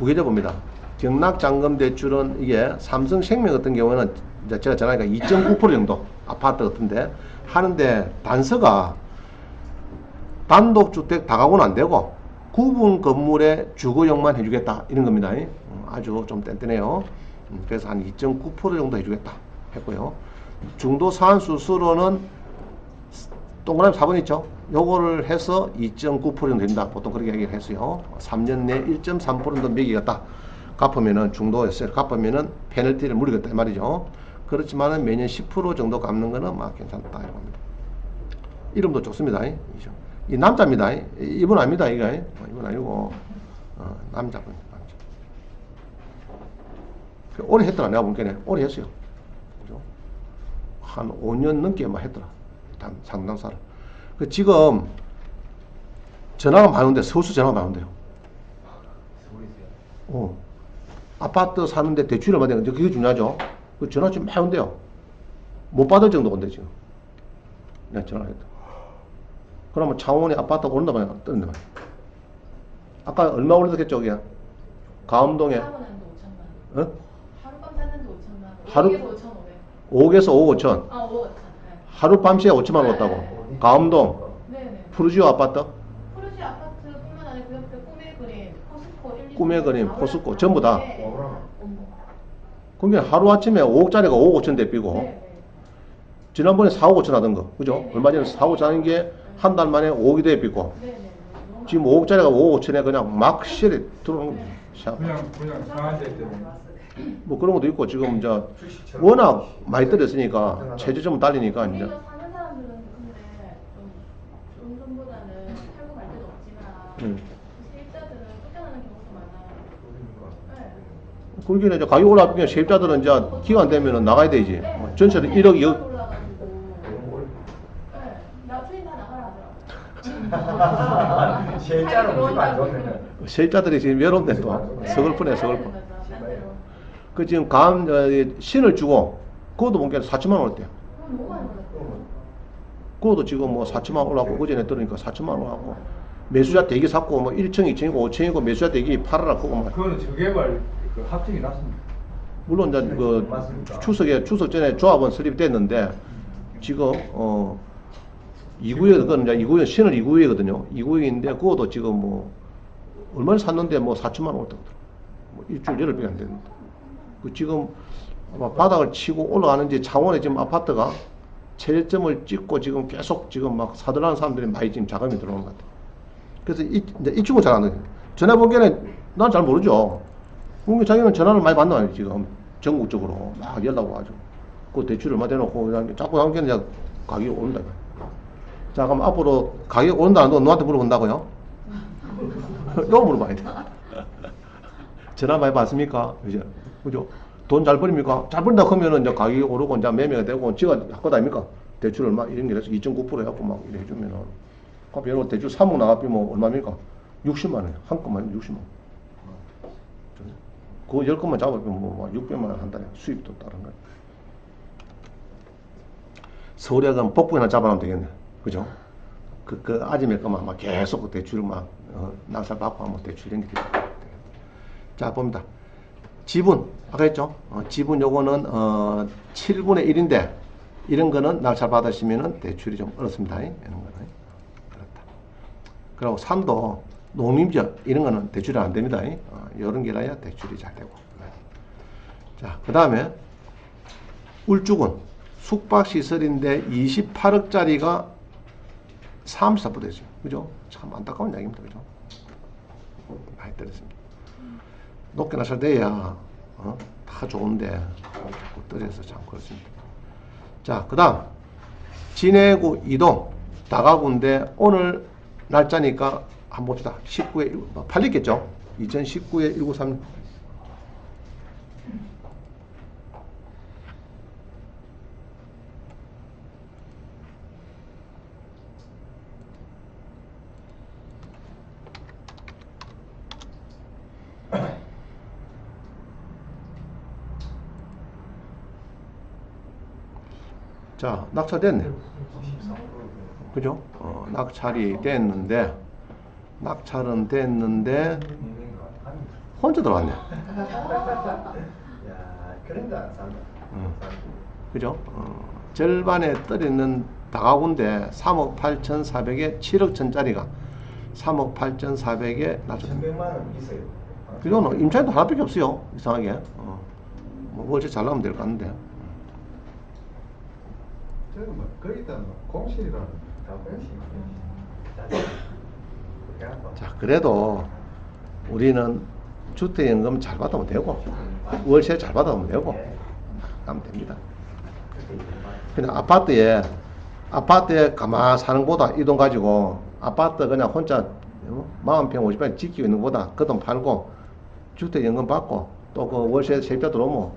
자, 부계좌 봅니다. 경락 잔금 대출은 이게 삼성생명 같은 경우는 이제 제가 전화니까 2.9% 정도 아파트 같은데 하는데 단서가 단독주택 다가구는 안 되고 구분 건물의 주거용만 해주겠다 이런 겁니다. 음, 아주 좀 뗀뗀해요. 음, 그래서 한 2.9% 정도 해주겠다 했고요. 중도 사안 수수로는 동그라미 4번 있죠? 요거를 해서 2.9% 정도 된다. 보통 그렇게 얘기를 했어요. 3년 내1.3% 정도 매기겠다. 갚으면은 중도였어요. 갚으면은 페널티를 물리겠다 이 말이죠. 그렇지만은 매년 10% 정도 갚는 거는 막 괜찮다 이런 겁니다. 이름도 좋습니다. 이, 이 남자입니다. 이- 이분 아닙니다. 이거 어, 이분 아니고 어, 남자분 남자. 그 오래 했더라 내가 보기에는 오래 했어요. 그죠? 한 5년 넘게 막 했더라. 단- 상담사를. 그 지금 전화가 온대. 서울서 전화가 온대요. 어. 아파트 사는데 대출을 받는 거 그게 중요하죠. 그 전화 좀 온대요. 못 받을 정도 온대 지금. 내가 전화했다. 그러면 창원에 아파트 오른다 말이야, 뜨는다 말이야. 아까 얼마 샀는데 5천만 원. 어? 하룻밤 샀는데 5천만 원. 하루- 5에서 5,500. 5억에서 5억 5천. 아, 5천. 네. 하룻밤새 5천만 원 왔다고. 가음동, 네네. 푸르지오 아파트, 푸르지 아파트뿐만 아니라 그 옆에 꿈의 그림, 포스코 1, 2, 꿈의 그림, 포스코 전부 다? 네. 어머. 그게 하루아침에 5억짜리가 5억 5천 대비고, 네, 네. 지난번에 4억 5천 하던 거, 그죠? 네. 얼마 전에 4억 5천 하는 게 한 달 만에 5억이 대비고, 네, 네. 너무 지금 5억짜리가 5억 5천에 그냥 막 실에 들어오는. 샤. 그냥 때문에 뭐 그런 것도 있고, 지금 이제 워낙 많이 떨어졌으니까, 최저점은 달리니까 이제. 우리가 사는 사람들은 근데 좀 좋은 돈보다는 살고 갈 데도 없지만 음. 세입자들은 쫓겨나는 경우도 많아요. 네. 그러기는 이제 가격 올라가면 세입자들은 이제 기간 되면은 나가야 되지. 어, 전체는 1억, 2억. 올라가지고 네. 나 트윈 다 나가라 하더라고. 실제로 보시면 안 좋네. 세입자들이 지금 외롭네 또. 서글프네, 서글프. 그 지금 감, 어, 이 신을 주고, 그것도 보니까 4천만 원 올대요. 그것도 지금 뭐 4천만 원 올라가고, 그전에 들으니까 4천만 원 올라가고, 매수자 대기 샀고, 뭐 1층, 2층이고, 5층이고, 매수자 대기 팔아라, 그거 막. 그거는 저개발 그 합정이 났습니다. 물론 이제 그 맞습니다. 추석에 추석 전에 조합은 설립됐는데 지금 어 2구역 그건 이제 2구역 신을 2구역이거든요. 2구역인데 그것도 지금 뭐 얼마를 샀는데 뭐 4천만 원 올다고 뭐 일주일 열흘밖에 안 되는데 그 지금 아마 바닥을 치고 올라가는지 창원에 지금 아파트가 최저점을 찍고 지금 계속 지금 막 사들하는 사람들이 많이 지금 자금이 들어오는 것 같아요. 그래서 이, 이 친구 잘하는 거예요. 전화 보기에는 난 잘 모르죠. 국민 자기는 전화를 많이 거예요, 지금. 전국적으로 막 연락 와가지고. 그 대출을 얼마 대놓고 그냥 자꾸 한게 이제 가격이 오른다. 자, 그럼 앞으로 가격 오른다 안 오른다 너한테 물어본다고요? 너 물어봐야 돼. 전화 많이 받습니까? 그죠? 그죠? 돈 잘 벌입니까? 잘 벌다 하면은 이제 가격이 오르고 이제 매매가 되고 지가 할것 아닙니까? 대출 얼마 이런 게 해서 2.9% 해갖고 막 이래 해주면은. 그럼 여러분 대출 3억 나가면 뭐 얼마입니까? 60만 원. 한 건만 60만 원. 그거 열 건만 잡으면 뭐 600만 원 한 달에 수입도 다른 거예요. 서울에 가면 복부 하나 잡아놓으면 되겠네. 그죠? 그, 그 아줌의 것만 막 계속 그 대출을 막, 어, 낙찰 받고 하면 대출 연결이 돼. 자, 봅니다. 지분, 아까 했죠? 어, 지분 요거는, 어, 7분의 1인데, 이런 거는 낙찰 받으시면은 대출이 좀 어렵습니다. 이런 거는. 그리고 산도 농림지역 이런 거는 대출이 안 됩니다. 어, 이런 게라야 대출이 잘 되고. 자, 그 다음에 울주군 숙박시설인데 28억짜리가 34%죠. 그죠? 참 안타까운 이야기입니다. 그죠? 많이 떨어집니다. 높게 나설돼야 어? 다 좋은데 자꾸 떨어져서 참 그렇습니다. 자, 그 다음 진해구 이동 다가구인데 오늘 날짜니까 한번 봅시다. 19에 팔리겠죠? 2019에 193 자, 낙찰됐네. 그죠? 어, 낙찰이 됐는데, 낙찰은 됐는데, 혼자 들어왔네. 음. 그죠? 어, 절반에 떨어있는 다가구인데 3억 8,400에 7억 천짜리가 3억 8,400에 낮췄다. 이거는 임차인도 하나밖에 없어요. 이상하게. 어. 뭐 월세 잘 나오면 될 것 같은데. 저는 뭐 거기다 뭐 공실이라는 다 공식. 자, 그래도 우리는 주택연금 잘 받으면 되고, 월세 잘 받으면 되고, 하면 됩니다. 그냥 아파트에, 아파트에 가만 사는 거보다 이 돈 가지고, 아파트 그냥 혼자 40평, 50평 지키고 있는 거보다 그 돈 팔고, 주택연금 받고, 또 그 월세 세입자 들어오면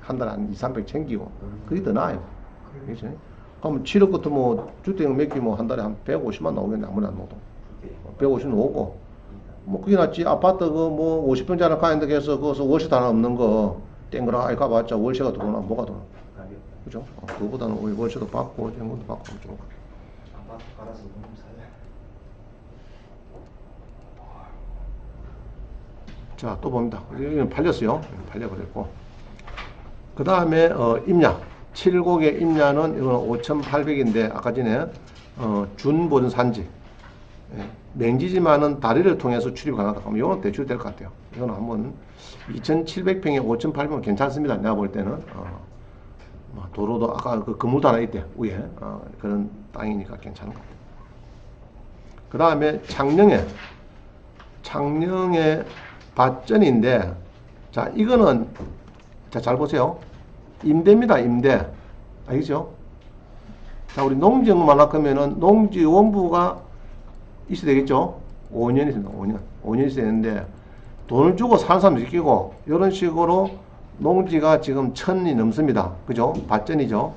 한 달에 한 2, 300 챙기고, 그게 더 나아요. 그렇지? 그럼 7억 같으면 주택연금 맡기면 한 달에 한 150만 나오겠네, 아무리 안 나오도. 150 나오고, 뭐 그게 낫지 아파트 그 뭐 50평짜리 가는데 해서 거기서 월세 다 없는 거 땡그라 가봤자 월세가 들어오나 뭐가 들어오나 그죠? 어, 그거보다는 오히려 월세도 받고 연금도 받고 같아요. 아파트 팔아서 돈 사자. 자, 또 봅니다. 여기는 팔렸어요. 팔려버렸고. 그 다음에, 어, 임야. 7곡의 임야는 이거는 5,800인데, 아까 전에, 어, 준본산지. 예, 맹지지만은 다리를 통해서 출입 가능하다. 그럼 이거는 대출 될 것 같아요. 이거는 한번 2,700평에 5,800은 괜찮습니다. 내가 볼 때는. 어, 뭐 도로도 아까 그 건물도 하나 있대, 위에. 어, 그런 땅이니까 괜찮은 것 같아요. 그 다음에 창녕에. 창녕의 밭전인데 자 이거는 자 잘 보세요 임대입니다 임대. 알겠죠? 자 우리 농지만 하면은 농지 원부가 있어야 되겠죠? 5년 있습니다 5년. 5년 있어야 되는데 돈을 주고 사는 사람도 있고 이런 식으로 농지가 지금 천이 넘습니다. 그죠? 밭전이죠.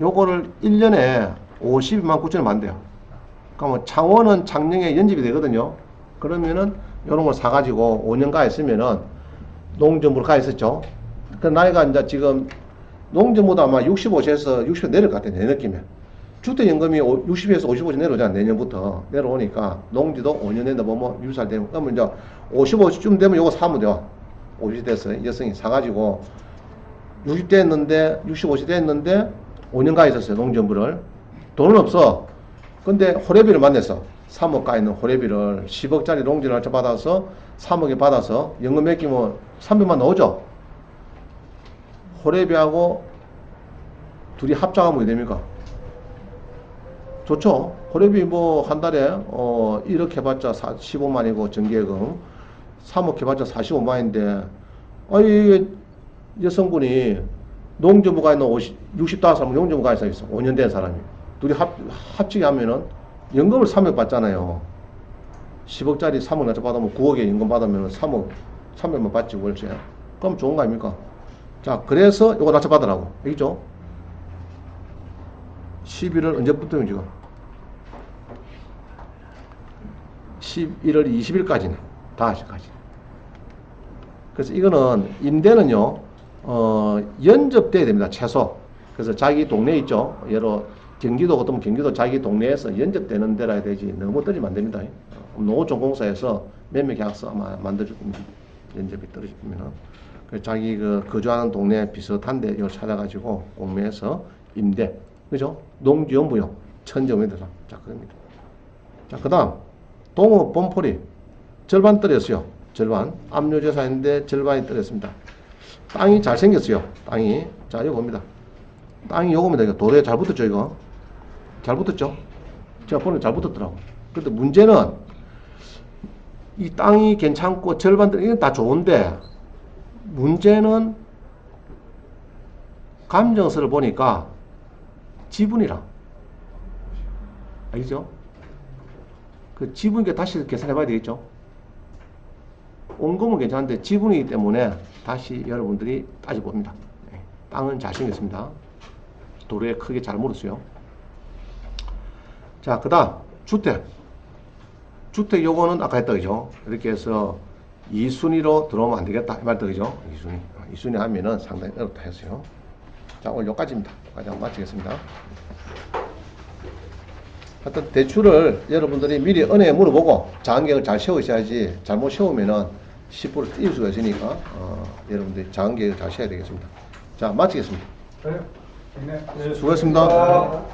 요거를 1년에 52만 9천원 만돼요. 그러면 창원은 창녕에 연집이 되거든요. 그러면은 이런 걸 사가지고 5년 가 있으면은 농전부로 가 있었죠. 그 나이가 이제 지금 농전보다 아마 65세에서 60세 내려갈 것 같아요. 내 느낌에. 주택연금이 60에서 55세 내려오잖아. 내년부터. 내려오니까 농지도 5년 된다 보면 60살 되면 그러면 이제 55세쯤 되면 요거 사면 돼요. 50세 됐어요. 여성이 사가지고 60대 했는데 65세 됐는데 5년 가 있었어요. 농전부를. 돈은 없어. 근데 호래비를 만났어. 3억 가 있는 호래비를 10억짜리 농지를 받아서 3억에 받아서 연금 맡기면 300만 나오죠. 호래비하고 둘이 합작하면 됩니까? 좋죠. 호래비 뭐 한 달에 어 1억 해봤자 15만이고 정기예금 3억 해봤자 45만인데 아니 여성분이 농지부가 있는 50, 65살 농지부가 있어 있어. 5년 된 사람이. 둘이 합, 합치게 하면은 연금을 3억 받잖아요. 10억짜리 3억 낮춰 받으면 9억에 연금 받으면 3억 300만 받지 월세. 그럼 좋은 거 아닙니까 자 그래서 이거 낮춰 받으라고. 알겠죠? 11월 언제부터요 지금? 11월 20일까지네 다시까지. 그래서 이거는 임대는요 어, 연접돼야 됩니다 최소. 그래서 자기 동네 있죠? 여러 경기도 같으면 경기도 자기 동네에서 연접되는 데라 해야 되지. 너무 떨어지면 안 됩니다. 어, 농어촌공사에서 몇몇 계약서 아마 만들어줄 겁니다. 연접이 떨어지면은. 그 자기 그 거주하는 동네 비슷한데 이걸 찾아가지고 공매해서 임대. 그죠? 농지연부용 천정에 들어 자 그럽니다. 자 그 다음. 동업 범포리. 절반 떨어졌어요. 절반. 압류재산인데 절반이 떨어졌습니다. 땅이 잘 생겼어요. 땅이. 자 이거 봅니다. 땅이 요겁니다. 이거 도로에 잘 붙었죠 이거? 잘 붙었죠? 제가 보는 잘 붙었더라고. 근데 문제는 이 땅이 괜찮고 절반 떨 이건 다 좋은데 문제는 감정서를 보니까 지분이랑 알겠죠? 그 지분께 다시 계산해 봐야 되겠죠? 원금은 괜찮은데 지분이기 때문에 다시 여러분들이 따져봅니다. 네, 땅은 잘 생겼습니다. 도로에 크게 잘 물었어요. 자, 그 다음, 주택. 주택 요거는 아까 했다, 그죠? 이렇게 해서 2순위로 들어오면 안 되겠다. 이 말도 그죠? 2순위. 2순위 하면은 상당히 어렵다 했어요. 자, 오늘 여기까지입니다. 여기까지 한번 마치겠습니다. 하여튼 대출을 여러분들이 미리 은행에 물어보고 장기를 잘 세우셔야지 잘못 세우면은 10% 띄울 수가 있으니까 어, 여러분들 장계획 잘 세야 되겠습니다. 자 마치겠습니다. 네. 네. 수고하셨습니다.